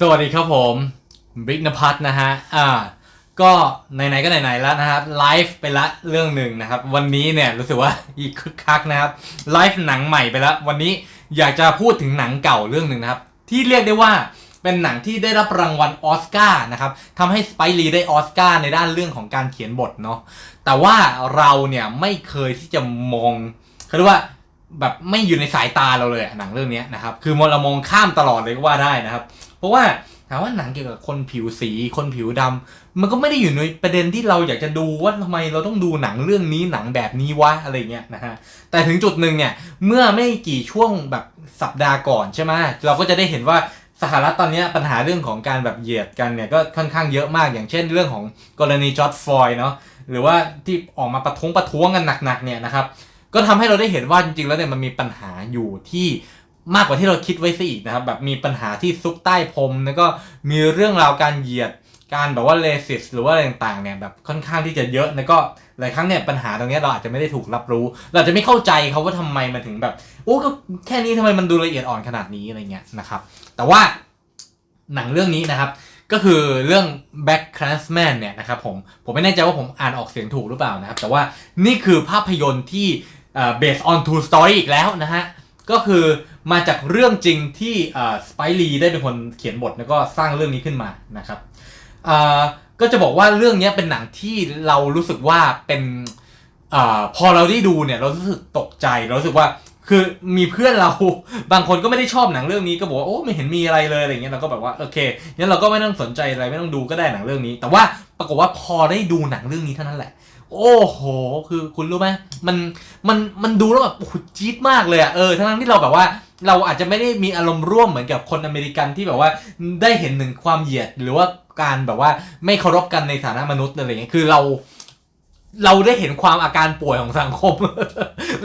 สวัสดีครับผมบิ๊กนภัทรนะฮะ อ่า ก็ไหนๆก็ไหนๆแล้วนะครับไลฟ์ไปละเรื่องหนึ่งนะครับ วันนี้เนี่ยรู้สึกว่าอีกคึกคักนะครับไลฟ์หนังใหม่ไปแล้ววันนี้อยากจะพูดถึงหนังเก่าเรื่องหนึ่งนะครับ ที่เรียกได้ว่าเป็นหนังที่ได้รับรางวัลออสการ์นะครับทำให้สไปรีได้ออสการ์ในด้านเรื่องของการเขียนบทเนาะแต่ว่าเราเนี่ยไม่เคยที่จะมองเขาเรียกว่าแบบไม่อยู่ในสายตาเราเลยหนังเรื่องนี้นะครับคือมองเรามองข้ามตลอดเลยก็ว่าได้นะครับ เพราะว่าถามว่าหนังเกี่ยวกับคนผิวสีคนผิวดำมันก็ไม่ได้อยู่ในประเด็นที่เราอยากจะดูว่าทำไมเราต้องดูหนังเรื่องนี้หนังแบบนี้วะอะไรเงี้ยนะฮะแต่ถึงจุดหนึ่งเนี่ยเมื่อไม่กี่ช่วงแบบสัปดาห์ก่อนใช่ไหมเราก็จะได้เห็นว่าสหรัฐตอนนี้ปัญหาเรื่องของการแบบเหยียดกันเนี่ยก็ค่อนข้างเยอะมากอย่างเช่นเรื่องของกรณีจอร์ดฟลอยเนาะหรือว่าที่ออกมาประท้วงประท้วงกันหนักๆเนี่ยนะครับก็ทำให้เราได้เห็นว่าจริงๆแล้วเนี่ยมันมีปัญหาอยู่ที่ มากกว่าที่เราคิดไว้ซะอีกนะครับแบบมีปัญหาที่ซุกใต้พรมแล้วก็มีเรื่องราวการเหยียดการแบบว่าเลสิสหรือว่าอะไรต่างๆเนี่ยแบบค่อนข้างที่จะเยอะแล้วก็หลายครั้งเนี่ยปัญหาตรงนี้เราอาจจะไม่ได้ถูกรับรู้ เราจะไม่เข้าใจเขาว่าทำไมมันถึงแบบโอ้ก็แค่นี้ทำไมมันดูละเอียดอ่อนขนาดนี้อะไรเงี้ยนะครับ แต่ว่าหนังเรื่องนี้นะครับ ก็คือเรื่อง Back Classman เนี่ยนะครับผมผมไม่แน่ใจว่าผมอ่านออกเสียงถูกหรือเปล่านะครับ แต่ว่านี่คือภาพยนตร์ที่เอ่อ based on true story อีกแล้วนะฮะก็คือ มาจากเรื่องจริงที่สไปรีได้เป็นคนเขียนบทแล้วก็สร้างเรื่องนี้ขึ้นมานะครับก็จะบอกว่าเรื่องนี้เป็นหนังที่เรารู้สึกว่าเป็นอพอเราได้ดูเนี่ยเรารู้สึกตกใจเรารู้สึกว่าคือมีเพื่อนเราบางคนก็ไม่ได้ชอบหนังเรื่องนี้ก็บอกว่าโอ้ไม่เห็นมีอะไรเลยอะไรเงี้ยเราก็แบบว่าโอเคงั้นเราก็ไม่ต้องสนใจอะไรไม่ต้องดูก็ได้หนังเรื่องนี้ แต่ว่าปรากฏว่าพอได้ดูหนังเรื่องนี้เท่านั้นแหละ โอ้โห คือคุณรู้ไหมมันมันมันดูแล้วแบบโอ้โหจี๊ดมากเลยอะเออทั้งที่เราแบบว่าเราอาจจะไม่ได้มีอารมณ์ร่วมเหมือนกับคนอเมริกันที่แบบว่าได้เห็นถึงความเหยียดหรือว่าการแบบว่าไม่เคารพกันในฐานะมนุษย์อะไรเงี้ยคือเรา เราได้เห็นความอาการป่วยของสังคม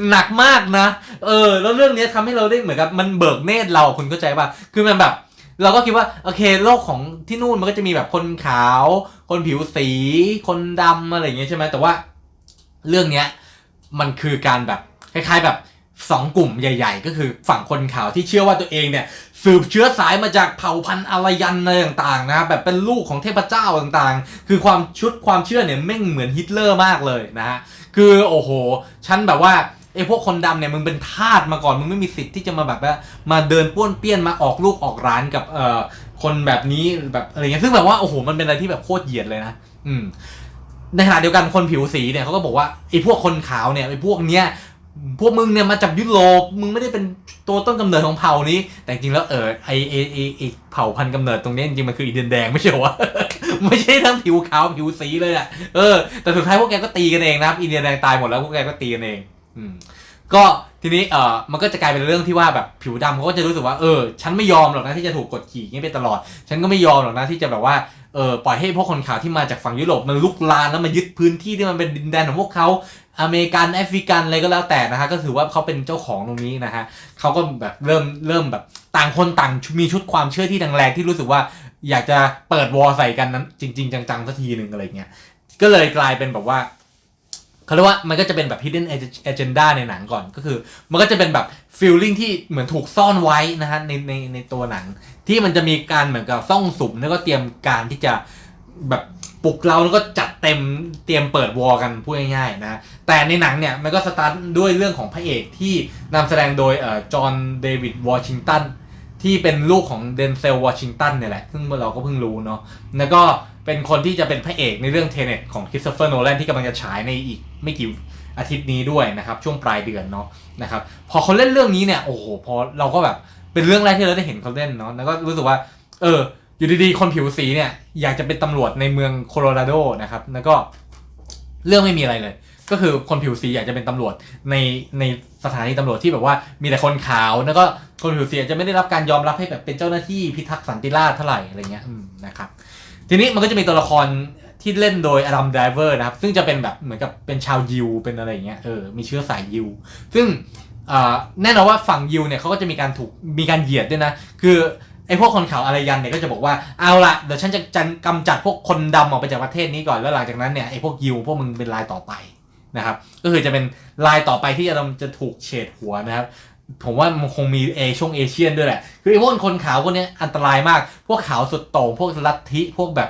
หนักมากนะ เออ แล้วเรื่องนี้ทำให้เราได้เหมือนกับมันเบิกเนตรเราคุณเข้าใจป่ะคือมันแบบ เราก็คิดว่าโอเคโลกของที่นู่นมันก็จะมีแบบคนขาว คนผิวสี คนดำอะไรอย่างเงี้ยใช่ไหมแต่ว่าเรื่องเนี้ยมันคือการแบบคล้ายๆแบบสองกลุ่มใหญ่ ๆ ก็คือฝั่งคนขาวที่เชื่อว่าตัวเองเนี่ยสืบเชื้อสายมาจากเผ่าพันธุ์อารยันอะไรต่างๆนะครับแบบเป็นลูกของเทพเจ้าต่างๆ คือความชุดความเชื่อเนี่ยแม่งเหมือนฮิตเลอร์มากเลยนะฮะคือโอ้โหฉันแบบว่า ไอ้พวกคนดำเนี่ยมึงเป็นทาสมาก่อนมึงไม่มีสิทธิ์ที่จะมาแบบว่ามาเดินป้วนเปี้ยนมาออกลูกออกร้านกับเอ่อคนแบบนี้แบบอะไรเงี้ยซึ่งแบบว่าโอ้โหมันเป็นอะไรที่แบบโคตรเหยียดเลยนะอืม ในขณะเดียวกันคนผิวสีเนี่ยเขาก็บอกว่าไอ้พวกคนขาวเนี่ยไอ้พวกเนี้ยพวกมึงเนี่ยมาจากยุโรปมึงไม่ได้เป็นตัวต้นกำเนิดของเผ่านี้ แต่จริงแล้วเออไอไอไอไอเผ่าพันธุ์กำเนิดตรงนี้จริงมันคืออีเดนแดงไม่ใช่หรอวะไม่ใช่ทั้งผิวขาวผิวสีเลยอะเออแต่สุดท้ายพวกแกก็ตีกันเองนะครับอินเดียแดงตายหมดแล้วพวกแกก็ตีกันเอง อืมก็ทีนี้เออมันก็จะกลายเป็นเรื่องที่ว่าแบบผิวดำเขาก็จะรู้สึกว่าเออฉันไม่ยอมหรอกนะที่จะถูกกดขี่อย่างนี้ไปตลอด ฉันก็ไม่ยอมหรอกนะที่จะแบบว่าเออปล่อยให้พวกคนขาวที่มาจากฝั่งยุโรปมันลุกลานแล้วมายึดพื้นที่ที่มันเป็นดินแดนของพวกเขาอเมริกันแอฟริกันอะไรก็แล้วแต่นะฮะก็ถือว่าเขาเป็นเจ้าของตรงนี้นะฮะเขาก็แบบเริ่มเริ่มแบบต่างคนต่างมีชุดความเชื่อที่แรงๆที่รู้สึกว่าอยากจะเปิดวอลใส่กันนั้นจริง ๆ จังๆสักทีหนึ่งอะไรเงี้ยก็เลยกลายเป็นแบบว่า เขาเรียกว่ามันก็จะเป็นแบบ hidden agenda ในหนังก่อนก็คือ มันก็จะเป็นแบบ feeling ที่เหมือนถูกซ่อนไว้นะฮะในในในตัวหนัง ที่มันจะมีการเหมือนกับซ่องสุมแล้วก็เตรียมการที่จะแบบปลุกเราแล้วก็จัดเต็มเตรียมเปิดวอลกันพูดง่ายๆนะแต่ในหนังเนี่ยมันก็สตาร์ทด้วยเรื่องของพระเอกที่นำแสดงโดยเอ่อจอห์นเดวิดวอชิงตันที่เป็นลูกของเดนเซลวอชิงตันเนี่ยแหละซึ่งเราก็เพิ่งรู้เนาะแล้วก็เป็นคนที่จะเป็นพระเอกในเรื่องเทเน็ตของคริสโตเฟอร์โนแลนที่กำลังจะฉายในอีกไม่กี่อาทิตย์นี้ด้วยนะครับ ช่วงปลายเดือนเนาะนะครับพอเขาเล่นเรื่องนี้เนี่ยโอ้โหพอเราก็แบบเป็นเรื่องแรกที่เราได้เห็นเขาเล่นเนาะแล้วก็รู้สึกว่า เออ อยู่ดีๆ คนผิวสีเนี่ยอยากจะเป็นตำรวจในเมืองโคโลราโดนะครับแล้วก็เรื่องไม่มีอะไรเลย ก็คือคนผิวสีอยากจะเป็นตำรวจในในสถานีตำรวจที่แบบว่ามีแต่คนขาวแล้วก็คนผิวสีอาจจะไม่ได้รับการยอมรับให้แบบเป็นเจ้าหน้าที่พิทักษ์สันติราษฎร์เท่าไหร่อะไรเงี้ยนะครับ ทีนี้มันก็จะมีตัวละครที่เล่นโดยอดัมไดเวอร์นะครับ ซึ่งจะเป็นแบบเหมือนกับเป็นชาวยิวเป็นอะไรอย่างเงี้ยเออมีเชื้อสายยิว ซึ่งแน่นอนว่าฝั่งยิวเนี่ยเขาก็จะมีการถูกมีการเหยียดด้วยนะ คือไอ้พวกคนขาวอารยันเนี่ยก็จะบอกว่าเอาละเดี๋ยวฉันจะจันกำจัดพวกคนดำออกไปจากประเทศนี้ก่อนแล้วหลังจากนั้นเนี่ยไอ้พวกยิวพวกมึงเป็นรายต่อไปนะครับ ก็คือจะเป็นรายต่อไปที่จะจะถูกเฉดหัวนะครับ ผมว่ามันคงมีเอช่วงเอเชียนด้วยแหละ คือไอ้พวกคนขาวพวกเนี้ยอันตรายมาก พวกขาวสุดโต่งพวกลัทธิพวกแบบ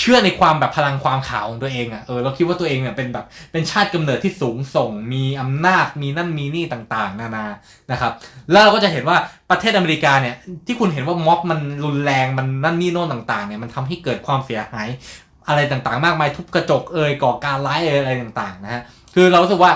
เชื่อในความแบบพลังความขาวของตัวเองอะ่ะเออเราคิดว่าตัวเองเนี่ยเป็นแบบเป็นชาติกำเนิดที่สูงส่ง มีอำนาจมีนั่นมีนี่ต่างๆ นานานะครับ แล้วเราก็จะเห็นว่าประเทศอเมริกาเนี่ยที่คุณเห็นว่าม็อบมันรุนแรงมันนั่นนี่โน่นต่างๆเนี่ยมันทำให้เกิดความเสียหายอะไรต่างๆ มากมายทุบกระจกเอ่ยก่อการร้ายเอ่ยอะไรต่างๆนะฮะคือเราสึกว่า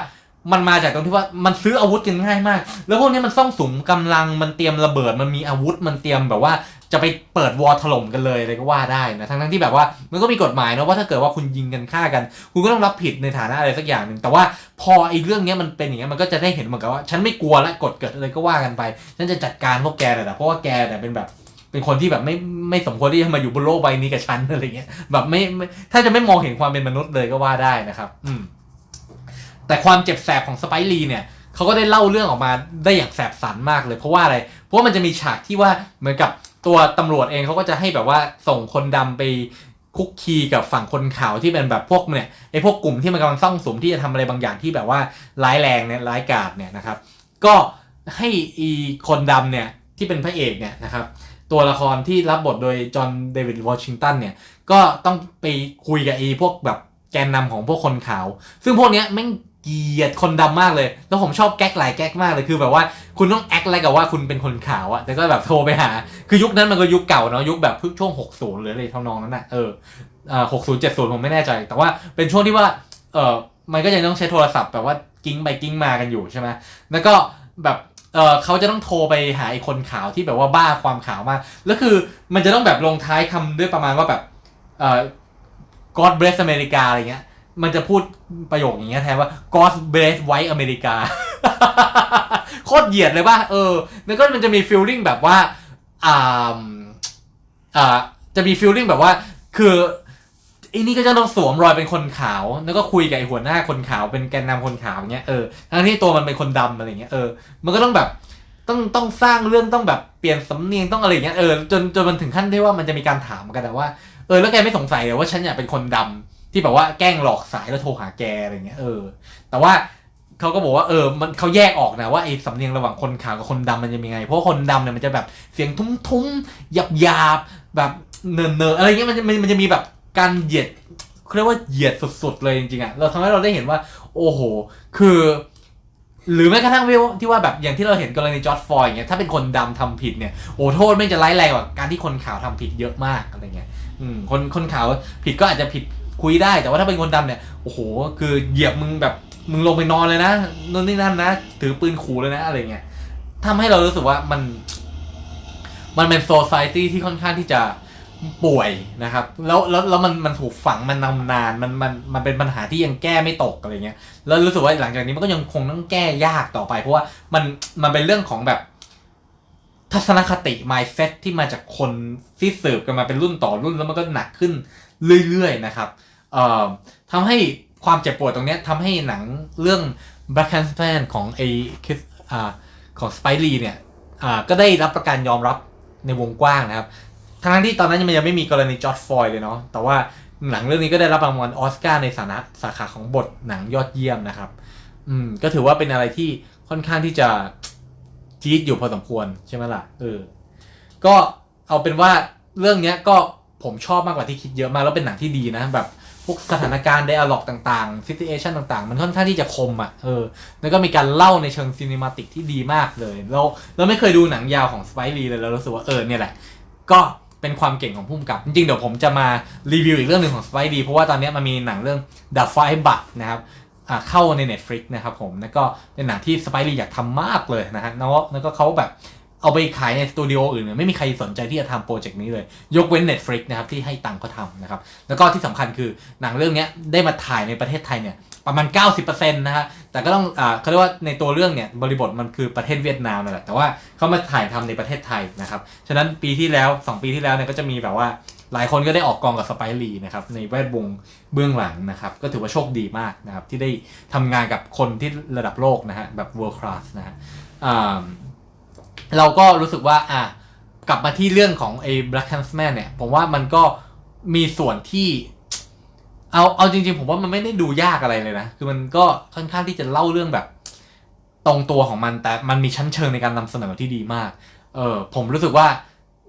มันมาจากตรงที่ว่ามันซื้ออาวุธกันง่ายมาก แล้วพวกนี้มันซ่องสุมกำลังมันเตรียมระเบิดมันมีอาวุธมันเตรียมแบบว่าจะไปเปิดวอร์ถล่มกันเลยอะไรก็ว่าได้นะทั้งๆที่แบบว่ามันก็มีกฎหมายนะว่าถ้าเกิดว่าคุณยิงกันฆ่ากัน คุณก็ต้องรับผิดในฐานะอะไรสักอย่างหนึ่งแต่ว่าพอไอ้เรื่องนี้มันเป็นอย่างเงี้ยมันก็จะได้เห็นเหมือนกับว่า ฉันไม่กลัวและกฎเกิดอะไรก็ว่ากันไป ฉันจะจัดการพวกแกเลยนะเพราะว่าแกเนี่เป็นแบบเป็นคนที่แบบไม่ไม่สมควรที่จะมาอยู่บนโลกใบนี้กับฉันอะไรเงี้ยแบบไม่ไม่ถ้าจะไม่มองเห็นความเป็นมนุษย์เลยก็ว่าได้นะครับ อืม แต่ความเจ็บแสบของสไปรีเนี่ยเขาก็ได้เล่าเรื่องออกมาได้อย่างแสบสันมากเลย เพราะว่าอะไร เพราะว่ามันจะมีฉากที่ว่าเหมือนกับตัวตำรวจเองเขาก็จะให้แบบว่าส่งคนดำไปคุกคีกับฝั่งคนขาวที่เป็นแบบพวกเนี่ยไอ้พวกกลุ่มที่มันกำลังซ่องสุมที่จะทำอะไรบางอย่างที่แบบว่าร้ายแรงเนี่ยร้ายกาจเนี่ยนะครับ ก็ให้อีคนดำเนี่ยที่เป็นพระเอกเนี่ยนะครับตัวละครที่รับบทโดยจอห์นเดวิดวอชิงตันเนี่ยก็ต้องไปคุยกับไอ้พวกแบบแกนนำของพวกคนขาว ซึ่งพวกเนี้ยแม่ง เกลียดคนดำมากเลย แล้วผมชอบแก๊กหลายแก๊กมากเลย คือแบบว่าคุณต้องแอคอะไรกับว่าคุณเป็นคนขาวอะแต่ก็แบบโทรไปหา คือยุคนั้นมันก็ยุคเก่าเนาะ ยุคแบบช่วง 60 หรืออะไรทำนองนั้นน่ะเอออ่าหกศูนย์เจ็ดศูนย์ผมไม่แน่ใจ แต่ว่าเป็นช่วงที่ว่า เออมันก็ยังต้องใช้โทรศัพท์แบบว่ากิ้งไปกิ้งมากันอยู่ใช่ไหมแล้วก็แบบเออเขาจะต้องโทรไปหาไอ้คนขาวที่แบบว่าบ้าความขาวมาก แล้วคือมันจะต้องแบบลงท้ายคำด้วยประมาณว่าแบบเอ่อ God bless อเมริกาอะไรเงี้ย มันจะพูดประโยคอย่างเงี้ยแทนว่า God bless white อเมริกาโคตรเหยียดเลยป่ะเออ แล้วก็มันจะมีฟีลลิ่งแบบว่าอ่าอ่าจะมีฟีลลิ่งแบบว่า คืออ้นี่ก็จะต้องสวมรอยเป็นคนขาว แล้วก็คุยกับไอ้หัวหน้าคนขาวเป็นแกนนำคนขาวเงี้ยเออทั้งที่ตัวมันเป็นคนดำอะไรเงี้ยเออมันก็ต้องแบบต้องต้องสร้างเรื่องต้องแบบเปลี่ยนสำเนียงต้องอะไรเงี้ยเออจนจนมันถึงขั้นที่ว่ามันจะมีการถามกันอะว่าเออแล้วแกไม่สงสัยเหรอว่าฉันอยากเป็นคนดำ ที่แบบว่าแกล้งหลอกสายแล้วโทรหาแกอะไรเงี้ยเออ แต่ว่าเขาก็บอกว่าเออมันเขาแยกออกนะว่าไอ้สำเนียงระหว่างคนขาวกับคนดำมันจะเป็นยังไง เพราะคนดำเนี่ยมันจะแบบเสียงทุ้มๆหยาบหยาบๆแบบเนินเนออะไรเงี้ยมันจะมันจะมีแบบการเหยียดเรียกว่าเหยียดสุดๆเลยจริงๆอะเราทำให้เราได้เห็นว่า โอ้โห คือ หรือแม้กระทั่งที่ว่าแบบอย่างที่เราเห็นกรณีจอร์ดฟอยด์อย่างเงี้ยถ้าเป็นคนดำทำผิดเนี่ยโอ้โทษไม่จะร้ายแรงกว่าการที่คนขาวทำผิดเยอะมากอะไรเงี้ยอืมคนคนขาวผิดก็อาจจะผิด คุยได้แต่ว่าถ้าเป็นคนดำเนี่ยโอ้โหคือเหยียบมึงแบบมึงลงไปนอนเลยนะนู่นนี่นั่นนะถือปืนขู่เลยนะอะไรเงี้ยทำให้เรารู้สึกว่ามัน มันเป็นโซซ i ตี้ที่ค่อนข้างที่จะป่วยนะครับ แล้วแล้วแล้วมันมันถูกฝังมันนานานมันมันมันเป็นปัญหาที่ยังแก้ไม่ตกอะไรเงี้ยแล้วรู้สึกว่าหลังจากนี้มันก็ยังคงต้องแก้ยากต่อไป เพราะว่ามันมันเป็นเรื่องของแบบทัศนคติ mindset ที่มาจากคนที่สืบกันมาเป็นรุ่นต่อรุ่นแล้วมันก็หนักขึ้นเรื่อยๆนะครับ ทำให้ความเจ็บปวดตรงเนี้ยทำให้หนังเรื่อง Black c a n s m a n ของไอคิสอ่าของสไปรีเนี่ยอ่าก็ได้รับประการยอมรับในวงกว้างนะครับ ทั้งที่ตอนนั้นมันยังไม่มีกรณีจอร์ดฟอยด์เลยเนาะ แต่ว่าหนังเรื่องนี้ก็ได้รับรางวัลออสการ์ในสานะสาขาของบทหนังยอดเยี่ยมนะครับ อืม ก็ถือว่าเป็นอะไรที่ค่อนข้างที่จะจี๊ดอยู่พอสมควรใช่ไหมล่ะ เออ ก็เอาเป็นว่าเรื่องเนี้ยก็ผมชอบมากกว่าที่คิดเยอะมากแล้วเป็นหนังที่ดีนะแบบ วกสถานการณ์ไดอะล็อกต่างๆซิ t u เอชันต่างๆ มันค่อนข้างที่จะคมอะเออแล้วก็มีการเล่าในเชิงซีนิมาติกที่ดีมากเลย เราเราไม่เคยดูหนังยาวของสไปรีเลยเรารู้สึกว่าเออเนี่ยแหละ ก็เป็นความเก่งของผู้กำกับ จริงๆ เดี๋ยวผมจะมารีวิวอีกเรื่องหนึ่งของสไปดีเพราะว่าตอนนี้มันมีหนังเรื่อง The Five But นะครับอ่าเข้าใน Netflix นะครับผมแล้วก็เป็นหนังที่สไปรีอยากทำมากเลยนะฮะแล้วแล้วก็เขาแบบ เอาไปขายในสตูดิโออื่นเนี่ยไม่มีใครสนใจที่จะทำโปรเจกต์นี้เลย ยกเว้น Netflix นะครับที่ให้ตังค์เขาทำนะครับ แล้วก็ที่สำคัญคือหนังเรื่องนี้ได้มาถ่ายในประเทศไทยเนี่ยประมาณ 90%นะฮะ แต่ก็ต้องอ่าเขาเรียกว่าในตัวเรื่องเนี่ยบริบทมันคือประเทศเวียดนามนั่นแหละ แต่ว่าเขามาถ่ายทำในประเทศไทยนะครับ ฉะนั้นปีที่แล้ว 2 ปีที่แล้วเนี่ยก็จะมีแบบว่าหลายคนก็ได้ออกกองกับสไปรีนะครับในแวดวงเบื้องหลังนะครับ ก็ถือว่าโชคดีมากนะครับที่ได้ทำงานกับคนที่ระดับโลกนะฮะแบบ world class นะฮะอ่า เราก็รู้สึกว่าอะกลับมาที่เรื่องของไอ้ Black c a n s m a n เนี่ย ผมว่ามันก็มีส่วนที่ เอาเอาจริง ๆ ผมว่ามันไม่ได้ดูยากอะไรเลยนะ คือมันก็ค่อนข้างที่จะเล่าเรื่องแบบ ตรงตัวของมันแต่มันมีชั้นเชิงในการนำเสนอที่ดีมาก เออผมรู้สึกว่า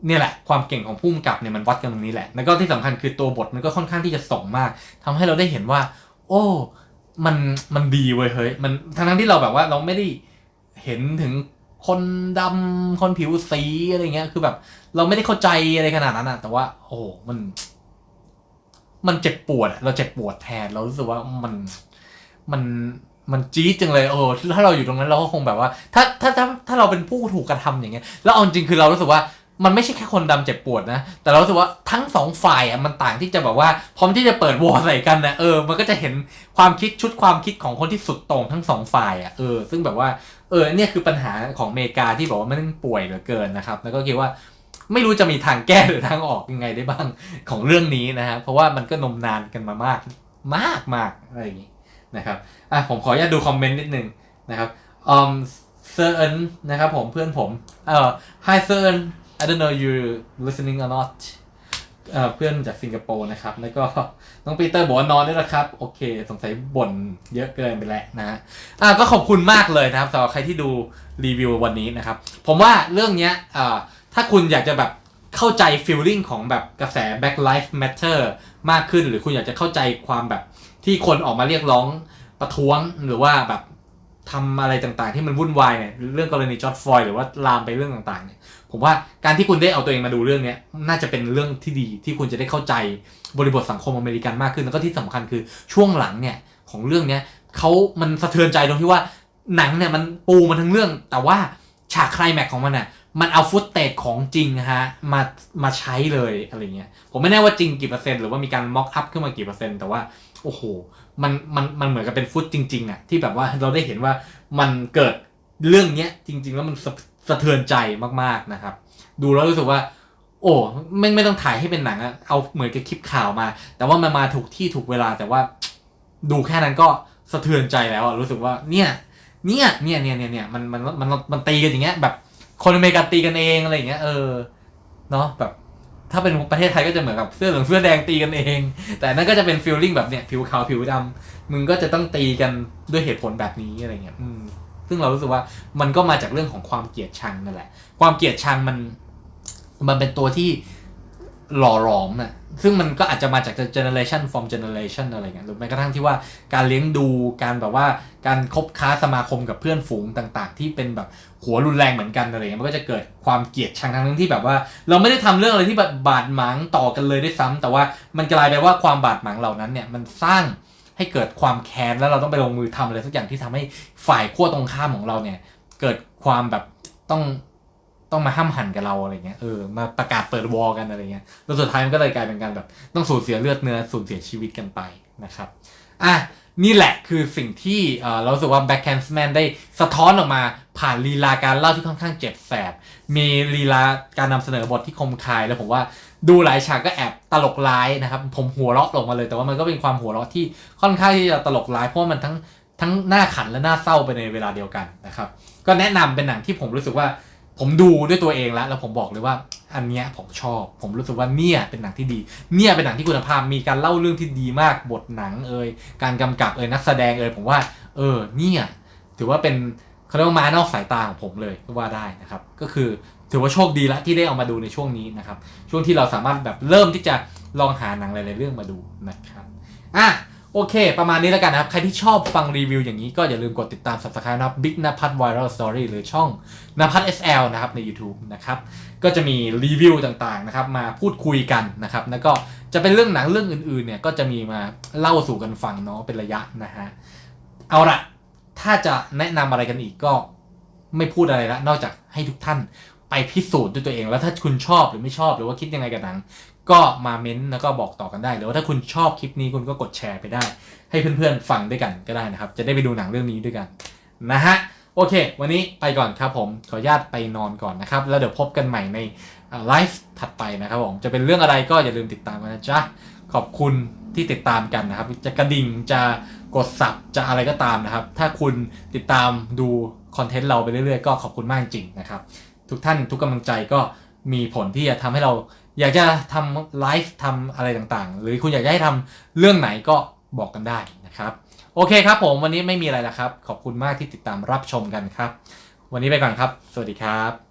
เนี่ยแหละความเก่งของผู้กำกับเนี่ยมันวัดกันตรงนี้แหละ แล้วก็ที่สำคัญคือตัวบทมันก็ค่อนข้างที่จะส่งมากทำให้เราได้เห็นว่า โอ้ มันมันดีเว้ยเฮ้ยมันทั้งทั้งที่เราแบบว่าเราไม่ได้เห็นถึง คนดำคนผิวสีอะไรเงี้ย คือแบบ เราไม่ได้เข้าใจอะไรขนาดนั้นอะแต่ว่า โอ้มัน มันเจ็บปวดอะเราเจ็บปวดแทน เรารู้สึกว่ามันมันมันจี๊ดจังเลยโอ้ถ้าเราอยู่ตรงนั้นเราก็คงแบบว่า ถ้าถ้าถ้าถ้าเราเป็นผู้ถูกกระทำอย่างเงี้ย แล้วเอาจริงคือเรารู้สึกว่า มันไม่ใช่แค่คนดำเจ็บปวดนะแต่เรารู้สึกว่า ทั้งสองฝ่ายอะมันต่างที่จะแบบว่า พร้อมที่จะเปิดวอร์ใส่กันนะเออมันก็จะเห็นความคิดชุดความคิดของคนที่สุดโต่งทั้งสองฝ่ายอะเออซึ่งแบบว่าเออเนี่ยคือปัญหาของอเมริกาที่บอกว่ามันป่วยเหลือเกินนะครับ แล้วก็คิดว่าไม่รู้จะมีทางแก้หรือทางออกยังไงได้บ้างของเรื่องนี้นะฮะเพราะว่ามันก็นมนานกันมามากมากมากอะไรอย่างนี้นะครับอะผมขออนุญาตดูคอมเมนต์นิดนึงนะครับอืมเซอร์เอินนะครับผมเพื่อนผมเอ่อ hi เซอร์เอิน I don't know you listening or not เอ่อเพื่อนจากสิงคโปร์นะครับ แล้วก็น้องปีเตอร์บอกว่านอนได้แล้วครับ โอเค สงสัยบ่นเยอะเกินไปแล้วนะอะก็ขอบคุณมากเลยนะครับสำหรับใครที่ดูรีวิววันนี้นะครับ ผมว่าเรื่องเนี้ยอ่าถ้าคุณอยากจะแบบเข้าใจ feeling ของแบบกระแส Black Lives Matter มากขึ้น หรือคุณอยากจะเข้าใจความแบบที่คนออกมาเรียกร้องประท้วงหรือว่าแบบทำอะไรต่างๆ ที่มันวุ่นวายเนี่ยเรื่องกรณีจอร์ดฟอยหรือว่าลามไปเรื่องต่างๆเนี่ย ผมว่าการที่คุณได้เอาตัวเองมาดูเรื่องนี้น่าจะเป็นเรื่องที่ดีที่คุณจะได้เข้าใจบริบทสังคมอเมริกันมากขึ้น แล้วก็ที่สำคัญคือช่วงหลังเนี่ยของเรื่องเนี้ยเขามันสะเทือนใจตรงที่ว่าหนังเนี่ยมันปูมาทั้งเรื่อง แต่ว่าฉากไคลแม็กของมันอะมันเอาฟุตเตจของจริงฮะมามาใช้เลยอะไรเงี้ยผมไม่แน่ว่าจริงกี่เปอร์เซ็นต์หรือว่ามีการม็อกอัพขึ้นมากี่เปอร์เซ็นต์แต่ว่าโอ้โหมันมันมันเหมือนกับเป็นฟุตจริงๆอะที่แบบว่าเราได้เห็นว่ามันเกิดเรื่องเนี้ยจริง ๆ แล้วมัน สะเทือนใจมากๆนะครับ ดูแล้วรู้สึกว่า โอ้ไม่ไม่ต้องถ่ายให้เป็นหนังอะเอาเหมือนกับคลิปข่าวมา แต่ว่ามันมาถูกที่ถูกเวลาแต่ว่า ดูแค่นั้นก็สะเทือนใจแล้วอะรู้สึกว่าเนี่ย เนี่ยเนี่ยเนี่ยเนี่ยเนี่ยมันมันมันมันตีกันอย่างเงี้ย แบบคนอเมริกันตีกันเองอะไรอย่างเงี้ยเออเนาะแบบถ้าเป็นประเทศไทยก็จะเหมือนกับเสื้อเหลืองเสื้อแดงตีกันเอง แต่นั่นก็จะเป็นฟีลลิ่งแบบเนี่ยผิวขาวผิวดำมึงก็จะต้องตีกันด้วยเหตุผลแบบนี้อะไรเงี้ยอืม ซึ่งเรารู้สึกว่ามันก็มาจากเรื่องของความเกลียดชังนั่นแหละ ความเกลียดชังมัน มันเป็นตัวที่หล่อหลอมน่ะซึ่งมันก็อาจจะมาจาก generation from generation อะไรเงี้ยหรือแม้กระทั่งที่ว่าการเลี้ยงดูการแบบว่าการคบค้าสมาคมกับเพื่อนฝูงต่าง ๆ ที่เป็นแบบหัวรุนแรงเหมือนกันอะไรเงี้ยมันก็จะเกิดความเกลียดชังทั้งนั้นที่แบบว่า เราไม่ได้ทำเรื่องอะไรที่แบบบาดหมางต่อกันเลยด้วยซ้ำแต่ว่ามันกลายไปว่าความบาดหมางเหล่านั้นเนี่ยมันสร้าง ให้เกิดความแค้นแล้วเราต้องไปลงมือทำอะไรสักอย่างที่ทำให้ฝ่ายขั้วตรงข้ามของเราเนี่ย เกิดความแบบต้องต้องมาห้ามหันกับเราอะไรเงี้ยเออมาประกาศเปิดวอลกันอะไรเงี้ยแล้วสุดท้ายมันก็เลยกลายเป็นการแบบ ต้องสูญเสียเลือดเนื้อสูญเสียชีวิตกันไปนะครับอะนี่แหละคือสิ่งที่เออเราสึกว่า Back Hands Man ได้สะท้อนออกมาผ่านลีลาการเล่าที่ค่อนข้างเจ็บแสบ มีลีลาการนำเสนอบทที่คมคายแล้วผมว่า ดูหลายฉากก็แอบตลกร้ายนะครับ ผมหัวเราะลงมาเลยแต่ว่ามันก็เป็นความหัวเราะที่ค่อนข้างที่จะตลกร้ายเพราะมันทั้งทั้งหน้าขันและหน้าเศร้าไปในเวลาเดียวกันนะครับ ก็แนะนำเป็นหนังที่ผมรู้สึกว่า ผมดูด้วยตัวเองแล้วแล้วผมบอกเลยว่าอันเนี้ยผมชอบ ผมรู้สึกว่าเนี่ยเป็นหนังที่ดี เนี่ยเป็นหนังที่คุณภาพมีการเล่าเรื่องที่ดีมากบทหนังเอ่ยการกำกับเอ่ยนักแสดงเอ่ยผมว่า เออเนี่ยถือว่าเป็นเขาเรียกว่ามานอกสายตาของผมเลยก็ว่าได้นะครับ ก็คือ ถือว่าโชคดีละที่ได้เอามาดูในช่วงนี้นะครับ ช่วงที่เราสามารถแบบเริ่มที่จะลองหาหนังหลายๆเรื่องมาดูนะครับอะโอเค ประมาณนี้แล้วกันนะครับ ใครที่ชอบฟังรีวิวอย่างนี้ก็อย่าลืมกดติดตาม subscribe นะครับ Big นภัทร Viral Story หรือช่องนภัทร SL นะครับใน YouTube นะครับ ก็จะมีรีวิวต่างๆนะครับมาพูดคุยกันนะครับ แล้วก็จะเป็นเรื่องหนังเรื่องอื่นๆเนี่ยก็จะมีมาเล่าสู่กันฟังเนาะเป็นระยะนะฮะ เอาละถ้าจะแนะนำอะไรกันอีกก็ไม่พูดอะไรละนอกจากให้ทุกท่าน ไปพิสูจน์ด้วยตัวเอง แล้วถ้าคุณชอบหรือไม่ชอบหรือว่าคิดยังไงกับหนัง ก็มาเม้นต์แล้วก็บอกต่อกันได้ หรือว่าถ้าคุณชอบคลิปนี้คุณก็กดแชร์ไปได้ ให้เพื่อนๆฟังด้วยกันก็ได้นะครับ จะได้ไปดูหนังเรื่องนี้ด้วยกันนะฮะโอเค วันนี้ไปก่อนครับผมขออนุญาตไปนอนก่อนนะครับ แล้วเดี๋ยวพบกันใหม่ในไลฟ์ถัดไปนะครับผมจะเป็นเรื่องอะไรก็อย่าลืมติดตามกันนะจ๊ะขอบคุณที่ติดตามกันนะครับ จะกระดิ่งจะกดสับจะอะไรก็ตามนะครับ ถ้าคุณติดตามดูคอนเทนต์เราไปเรื่อยๆ ก็ขอบคุณมากจริงนะครับ ทุกท่านทุกกำลังใจก็มีผลที่จะทำให้เราอยากจะทำไลฟ์ทำอะไรต่างๆ หรือคุณอยากจะให้ทำเรื่องไหนก็บอกกันได้นะครับโอเคครับผมวันนี้ไม่มีอะไรแล้วครับ ขอบคุณมากที่ติดตามรับชมกันครับ วันนี้ไปก่อนครับ สวัสดีครับ